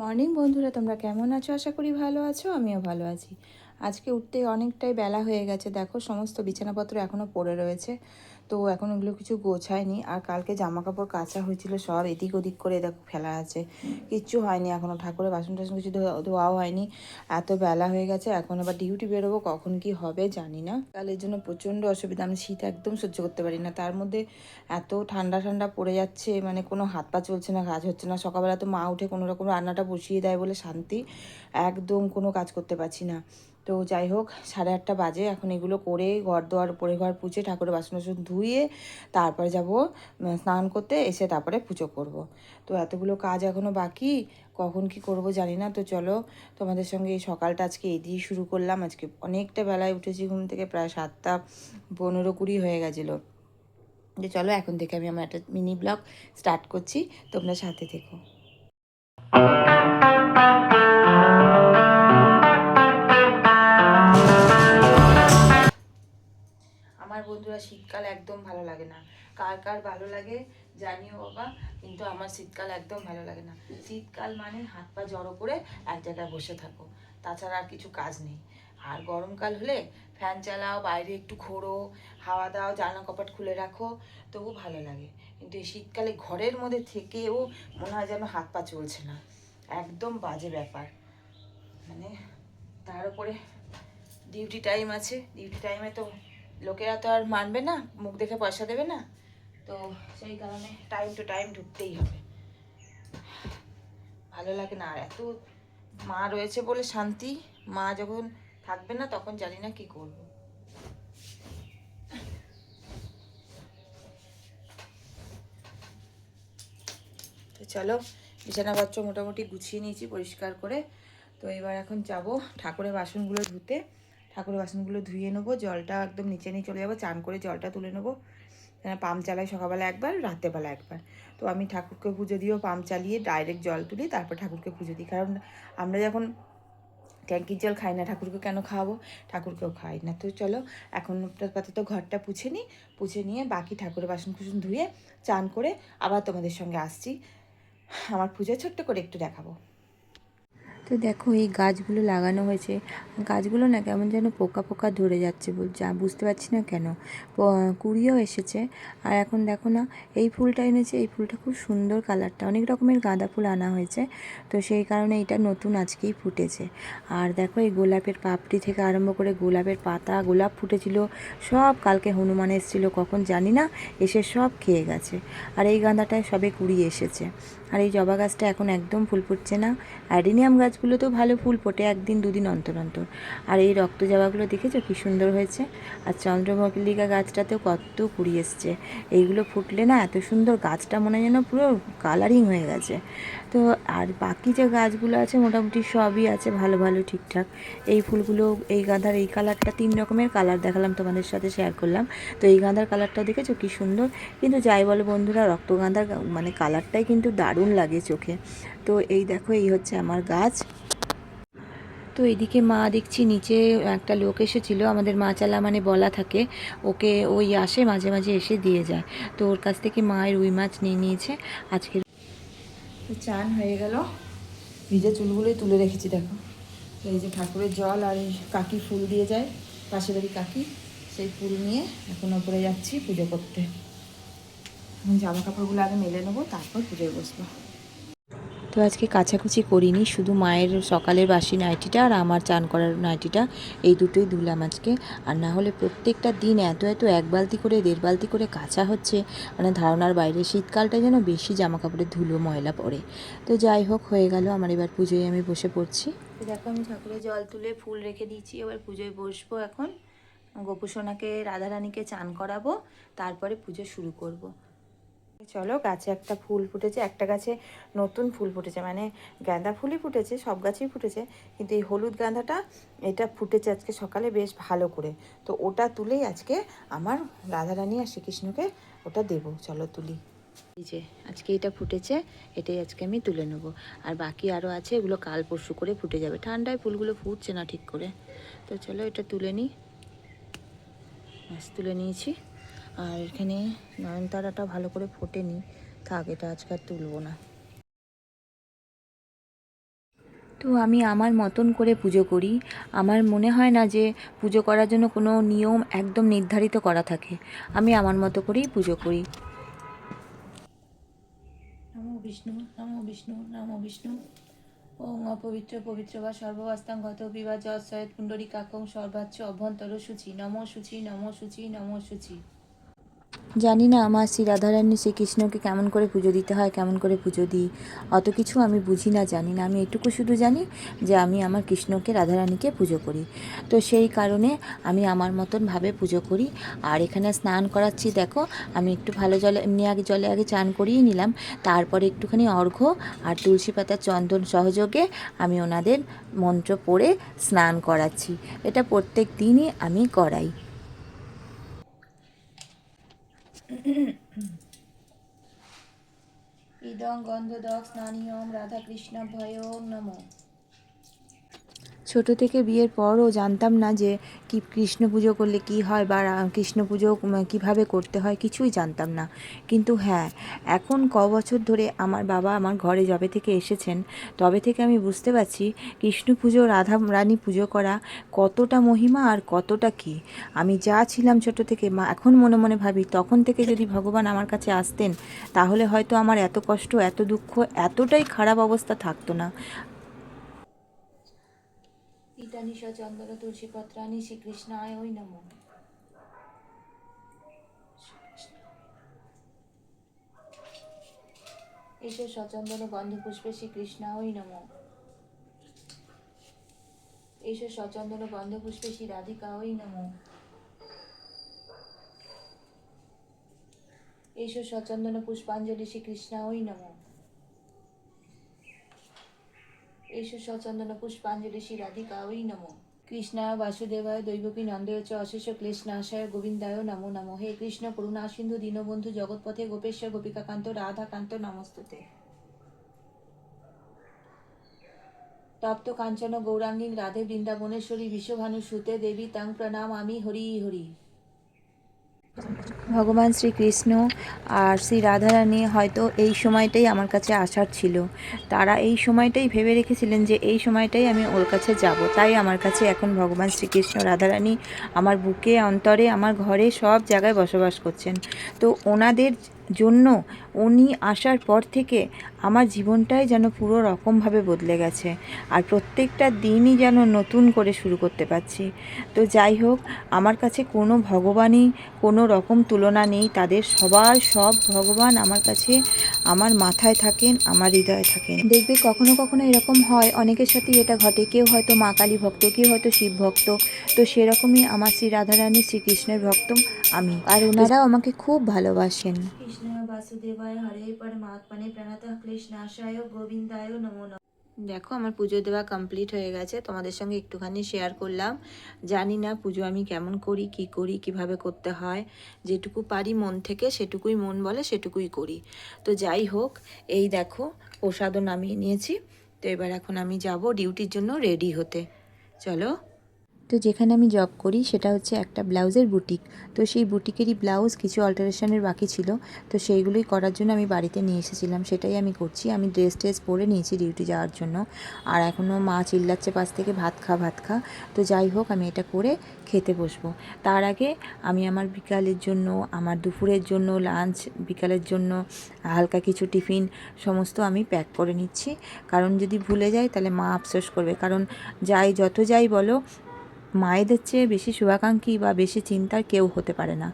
Morning বন্ধুরা, তোমরা কেমন আছো? আশা করি ভালো আছো, আমিও ভালো আছি। আজকে উঠতে অনেকটাই বেলা হয়ে গেছে, দেখো সমস্ত বিছানাপত্র এখনও পড়ে রয়েছে। তো এখন ওগুলো কিছু গোছায়নি। আর কালকে জামা কাপড় কাচা হয়েছিল সব, এদিক ওদিক করে দেখো ফেলা আছে। কিচ্ছু হয়নি এখনও ঠাকুরের বাসন টাসন কিছু ধোয়া- ধোয়াও হয়নি। এত বেলা হয়ে গেছে, এখন আবার ডিউটি বেরোবো, কখন কি হবে জানি না। কালের জন্য প্রচণ্ড অসুবিধা, আমি শীত একদম সহ্য করতে পারি না। তার মধ্যে এত ঠান্ডা ঠান্ডা পড়ে যাচ্ছে মানে কোনো হাত পা চলছে না, কাজ হচ্ছে না। সকালবেলা তো মা উঠে কোনো রকম রান্নাটা বসিয়ে দেয় বলে শান্তি। একদম কোনো কাজ করতে পারছি না। তো যাই হোক, সাড়ে আটটা বাজে। এখন এগুলো করে ঘর দোয়ার পরে ঘর পুছে ঠাকুরের বাসন টাসন ধুয়ে তারপরে যাব স্নান করতে এসে তারপরে পুজো করব। তো এতগুলো কাজ এখনও বাকি, কখন কি করব জানি না। তো চলো, তোমাদের সঙ্গে এই সকালটা আজকে এই দিয়ে শুরু করলাম। আজকে অনেকটা বেলায় উঠেছি ঘুম থেকে, প্রায় সাতটা পনেরো কুড়ি হয়ে গেছিল। যে চলো, এখন থেকে আমি আমার একটা মিনি ব্লগ স্টার্ট করছি। তোমরা সাথে থেকো। বন্ধুরা শীতকাল একদম ভালো লাগে না। কার কার ভালো লাগে জানিও বাবা, কিন্তু আমার শীতকাল একদম ভালো লাগে না। শীতকাল মানে হাত পা জড়ো করে এক জায়গায় বসে থাকো, তাছাড়া আর কিছু কাজ নেই। আর গরমকাল হলে ফ্যান চালাও, বাইরে একটু ঘোরো, হাওয়া দাও, জানলা কপাট খুলে রাখো তবু ভালো লাগে। কিন্তু এই শীতকালে ঘরের মধ্যে থেকেও মনে হয় যেন হাত পা চলছে না। একদম বাজে ব্যাপার। মানে তার উপরে ডিউটি টাইম আছে ডিউটি টাইমে তো লোকেরা তো আর মানবে না, মুখ দেখে পয়সা দেবে না। তো সেই কারণে টাইম টু টাইম ঢুকতেই হবে। ভালো লাগে না। আর এত মা রয়েছে বলে শান্তি, মা যখন থাকবে না তখন জানি না কি করব। তো চলো বিছানাপত্র মোটামুটি গুছিয়ে নিয়েছি পরিষ্কার করে। তো এবার এখন যাব ঠাকুরের বাসনগুলো ধুতে। ঠাকুরের বাসনগুলো ধুয়ে নেব, জলটা একদম নিচে নিয়ে চলে যাব, চান করে জলটা তুলে নেব। পাম্প চালাই সকালবেলা একবার, রাত্রেবেলা একবার। তো আমি ঠাকুরকে পুজো দিয়েও পাম্প চালিয়ে ডাইরেক্ট জল তুলি, তারপর ঠাকুরকে পুজো দিই। কারণ আমরা যখন ট্যাঙ্কির জল খাই না, ঠাকুরকে কেন খাওয়াবো? ঠাকুরকেও খাই না। তো চলো, এখন আপাতত ঘরটা পুছে নিই, পুছে নিয়ে বাকি ঠাকুরের বাসন কুসন ধুয়ে, চান করে আবার তোমাদের সঙ্গে আসছি। আমার পুজো ছোট্ট করে একটু দেখাবো। তো দেখো এই গাছগুলো লাগানো হয়েছে। গাছগুলো না কেমন যেন পোকা পোকা ধরে যাচ্ছে যা বুঝতে পারছি না কেন। কুড়িও এসেছে। আর এখন দেখো না, এই ফুলটা এনেছে, এই ফুলটা খুব সুন্দর কালারটা। অনেক রকমের গাঁদা ফুল আনা হয়েছে। তো সেই কারণে এটা নতুন আজকেই ফুটেছে। আর দেখো এই গোলাপের পাপড়ি থেকে আরম্ভ করে গোলাপের পাতা, গোলাপ ফুটেছিল। সব কালকে হনুমান এসেছিল, কখন জানি না, এসে সব খেয়ে গেছে। আর এই গাঁদাটায় সবে কুড়িয়ে এসেছে। আর এই জবা গাছটা এখন একদম ফুল ফুটছে না। অ্যাডিনিয়াম গাছগুলোতেও ভালো ফুল ফোটে একদিন দুদিন অন্তর অন্তর। আর এই রক্ত জবাগুলো দেখেছ? কী সুন্দর হয়েছে। আর চন্দ্রমল্লিকা গাছটাতেও কত কুড়ি এসছে। এইগুলো ফুটলে না এত সুন্দর গাছটা মনে যেন পুরো কালারিং হয়ে গেছে। তো আর বাকি যে গাছগুলো আছে মোটামুটি সবই আছে ভালো ভালো, ঠিকঠাক। এই ফুলগুলো, এই গাঁধার এই কালারটা তিন রকমের কালার দেখালাম তোমাদের সাথে শেয়ার করলাম। তো এই গাঁধার কালারটা দেখেছ? কী সুন্দর। কিন্তু যাই বলো বন্ধুরা রক্তগাঁদার মানে কালারটাই কিন্তু দারুণ লাগে চোখে। তো এই দেখো, এই হচ্ছে আমার গাছ। তো এদিকে মা দেখছি নিচে একটা লোক এসেছিল, আমাদের মা চালা মানে বলা থাকে। ওকে ওই আসে, মাঝে মাঝে এসে দিয়ে যায়। তো ওর কাছ থেকে মায়ের রুই মাছ নিয়ে নিয়েছে। আজকে চান হয়ে গেল। ভিজে চুলগুলোই তুলে রেখেছি, দেখো। এই যে ঠাকুরের জল আর কাকি ফুল দিয়ে যায়। পাশে বাড়ি কাকি, সেই ফুল নিয়ে এখন ওপরে যাচ্ছি পুজো করতে। জামা কাপড়গুলো আগে মেলে নেব, তারপর পুজোয় বসবো। তো আজকে কাচাকুচি করিনি, শুধু মায়ের সকালের বাসি নাইটিটা আর আমার চান করার নাইটিটা, এই দুটোই ধুলাম আজকে। আর না হলে প্রত্যেকটা দিন এত এত এক বালতি করে, দেড় বালতি করে কাচা হচ্ছে মানে ধারণার বাইরে শীতকালটা যেন বেশি জামা কাপড়ে ধুলো, ময়লা পড়ে। তো যাই হোক, হয়ে গেল, আমার এবার পুজোয় আমি বসে পড়ছি। দেখো, আমি ঠাকুরের জল তুলে ফুল রেখে দিয়েছি, এবার পুজোয় বসবো এখন। গোপুসোনাকে, রাধারানীকে চান করাবো, তারপরে পুজো শুরু করব। চলো গাছে একটা ফুল ফুটেছে, একটা গাছে নতুন ফুল ফুটেছে মানে গাঁদা ফুলই ফুটেছে, সব গাছেই ফুটেছে, কিন্তু এই হলুদ গাঁদাটা এটা ফুটেছে আজকে সকালে বেশ ভালো করে। তো ওটা তুলেই আজকে আমার রাধারানী আর শ্রীকৃষ্ণকে ওটা দেবো, চলো তুলি। এই যে আজকে এটা ফুটেছে, এটাই আজকে আমি তুলে নেব। আর বাকি আরও আছে, এগুলো কাল পরশু করে ফুটে যাবে। ঠান্ডায় ফুলগুলো ফুটছে না ঠিক করে। তো চলো এটা তুলে নিই। তুলে নিয়েছি। আর এখানে নয়নতারাটা ভালো করে ফোটেনি। থাক, এটা আজকে আর তুলবো না। তো আমি আমার মতন করে পুজো করি। আমার মনে হয় না যে পুজো করার জন্য কোনো নিয়ম একদম নির্ধারিত করা থাকে। আমি আমার মতো করেই পুজো করি। নমো বিষ্ণু নমো বিষ্ণু নমো বিষ্ণু। ওং অপবিত্র, পবিত্র বা সর্ববাস্তাং গত বিবা যৎ সয়ত পুণ্ডরী কাকং সর্বাচ্চ অভ্যন্তর সূচি নমো সূচি নমো সূচি নমো সূচি। জানি না, আমার শ্রী রাধারানী শ্রীকৃষ্ণকে কেমন করে পুজো দিতে হয়, কেমন করে পুজো দিই। অত কিছু আমি বুঝি না, জানি না। আমি এটুকু শুধু জানি যে আমি আমার কৃষ্ণকে, রাধারানীকে পুজো করি। তো সেই কারণে আমি আমার মতনভাবে পুজো করি। আর এখানে স্নান করাচ্ছি, দেখো, আমি একটু ভালো জলে, এমনি আগে জলে আগে চান করিয়ে নিলাম। তারপরে একটুখানি অর্ঘ্য আর তুলসী পাতার চন্দন সহযোগে আমি ওনাদের মন্ত্র পড়ে স্নান করাচ্ছি। এটা প্রত্যেক দিনই আমি করাই। ইদং গন্ধদক স্নানীয়ম রাধাকৃষ্ণ ভয়ং নম। ছোট থেকে বিয়ের পরও জানতাম না যে কি কৃষ্ণ পুজো করলে কি হয় বা কৃষ্ণ পুজো কীভাবে করতে হয়, কিছুই জানতাম না। কিন্তু হ্যাঁ এখন ক বছর ধরে আমার বাবা আমার ঘরে যবে থেকে এসেছেন, তবে থেকে আমি বুঝতে পারছি কৃষ্ণ পুজো, রাধা রানী পুজো করা কতটা মহিমা আর কতটা কি। আমি যা ছিলাম ছোট থেকে, মা এখন মনে মনে ভাবি, তখন থেকে যদি ভগবান আমার কাছে আসতেন, তাহলে হয়তো আমার এত কষ্ট, এত দুঃখ, এতটাই খারাপ অবস্থা থাকতো না। ইতানি চন্দন তুলসী পত্রানি শ্রীকৃষ্ণায় ওই নমঃ। এসো সচন্দন গন্ধ পুষ্পে শ্রীকৃষ্ণ ওই নম। এসো সচন্দন গন্ধ পুষ্পে শ্রী রাধিকা ওই নম। এসো সচন্দন পুষ্পাঞ্জলি শ্রীকৃষ্ণ ওই নম। এসো সচন্দন পুষ্পাঞ্জলি শ্রী রাধিকা ওই নম। কৃষ্ণায় বাসুদেবায় দৈবকী নন্দয় চ অশেষ ক্লেশনাশায় গোবিন্দায় নমো নমঃ। হে কৃষ্ণ করুণা সিন্ধু দীনবন্ধু জগৎপথে গোপেশ্বর গোপিকাকান্ত রাধাকান্ত নমস্তুতে। তপ্ত কাঞ্চন গৌরাঙ্গী রাধে বৃন্দাবনেশ্বরী বিশ্বভানু সুতে দেবী তাং প্রণাম আমি হরি হরি। ভগবান শ্রীকৃষ্ণ আর শ্রী রাধারানী হয়তো এই সময়টাই আমার কাছে আসার ছিল। তারা এই সময়টাই ভেবে রেখেছিলেন যে এই সময়টাই আমি ওর কাছে যাব। তাই আমার কাছে এখন ভগবান শ্রীকৃষ্ণ, রাধারানী আমার বুকে, অন্তরে, আমার ঘরে সব জায়গায় বসবাস করছেন। তো ওনাদের জন্য উনি আসার পর থেকে আমার জীবনটাই যেন পুরো রকমভাবে বদলে গেছে। আর প্রত্যেকটা দিনই যেন নতুন করে শুরু করতে পারছি। তো যাই হোক, আমার কাছে কোনো ভগবানই কোনো রকম তুলনা নেই। তাদের সবার সব ভগবান আমার কাছে আমার মাথায় থাকেন, আমার হৃদয়ে থাকেন। দেখবে কখনো কখনো এরকম হয়, অনেকের সাথে এটা ঘটে। কেউ হয়তো মা কালী ভক্ত, কেউ হয়তো শিব ভক্ত। তো সেরকমই আমার শ্রী রাধারানী, শ্রীকৃষ্ণের ভক্ত আমি। আর ওনারাও আমাকে খুব ভালোবাসেন। কৃষ্ণ বাসুদেবায় হরে পরমাত্মনে প্রণত কৃষ্ণাশায় গোবিন্দায় নমো। দেখো, আমার পুজো দেওয়া কমপ্লিট হয়ে গেছে। তোমাদের সঙ্গে একটুখানি শেয়ার করলাম। জানি না পুজো আমি কেমন করি, কি করি, কীভাবে করতে হয়। যেটুকু পারি মন থেকে, সেটুকুই মন বলে, সেটুকুই করি। তো যাই হোক, এই দেখো, প্রসাদও নামিয়ে নিয়েছি। তো এবার এখন আমি যাব ডিউটির জন্য রেডি হতে। চলো। তো যেখানে আমি জব করি সেটা হচ্ছে একটা ব্লাউজের বুটিক তো সেই বুটিকেরই ব্লাউজ কিছু অল্টারেশনের বাকি ছিল। তো সেইগুলোই করার জন্য আমি বাড়িতে নিয়ে এসেছিলাম। সেটাই আমি করছি। আমি ড্রেস ট্রেস পরে নিয়েছি ডিউটি যাওয়ার জন্য। আর এখনও মা চিল্লাচ্ছে পাশ থেকে, ভাত খা ভাত খা। তো যাই হোক, আমি এটা করে খেতে বসবো। তার আগে আমি আমার বিকালের জন্য, আমার দুপুরের জন্য লাঞ্চ বিকালের জন্য হালকা কিছু টিফিন সমস্ত আমি প্যাক করে নিচ্ছি। কারণ যদি ভুলে যাই, তাহলে মা আফসোস করবে। কারণ যাই, যত যাই বলো মায়েদের চেয়ে বেশি শুভাকাঙ্ক্ষী বা বেশি চিন্তার কেউ হতে পারে না।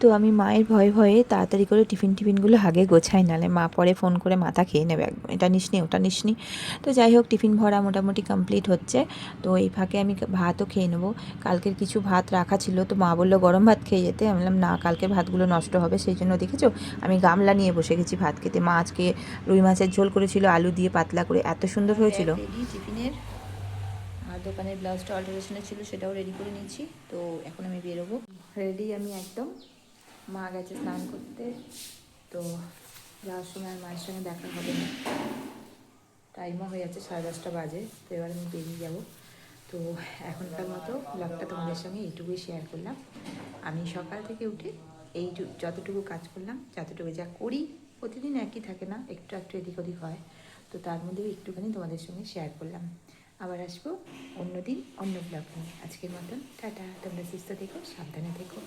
তো আমি মায়ের ভয়ে ভয়ে তাড়াতাড়ি করে টিফিন টিফিনগুলো আগে গোছাই, নালে মা পরে ফোন করে মাথা খেয়ে নেবে একদম। এটা নিসনি ওটা নিসনি তো যাই হোক, টিফিন ভরা মোটামুটি কমপ্লিট হচ্ছে। তো এই ফাঁকে আমি ভাতও খেয়ে নেব। কালকের কিছু ভাত রাখা ছিল, তো মা বলল, গরম ভাত খেয়ে যেতে। আমি বললাম, না কালকে ভাতগুলো নষ্ট হবে সেই জন্য দেখেছ? আমি গামলা নিয়ে বসে গেছি ভাত খেতে। মা আজকে রুই মাছের ঝোল করেছিল, আলু দিয়ে পাতলা করে। এত সুন্দর হয়েছিল। টিফিনের। দোকানের ব্লাউজটা অল্টারেশনে ছিল, সেটাও রেডি করে নিয়েছি তো এখন আমি বেরোবো। রেডি আমি একদম। মা গেছে স্নান করতে। তো যাওয়ার সময় আর মায়ের সঙ্গে দেখা হবে না। টাইমও হয়ে যাচ্ছে সাড়ে দশটা বাজে। তো এবার আমি বেরিয়ে যাব। তো এখনকার মতো ব্লগটা তোমাদের সঙ্গে এইটুকুই শেয়ার করলাম। আমি সকাল থেকে উঠে এই যতটুকু কাজ করলাম, যতটুকু যা করি, প্রতিদিন একই থাকে না, একটু একটু এদিক ওদিক হয়। তো তো তার মধ্যেও একটুখানি তোমাদের সঙ্গে শেয়ার করলাম। আবার আসব অন্যদিন অন্য ব্লগ নিয়ে। আজকের মতন টাটা। তোমরা সুস্থ থেকো সাবধানে থেকো।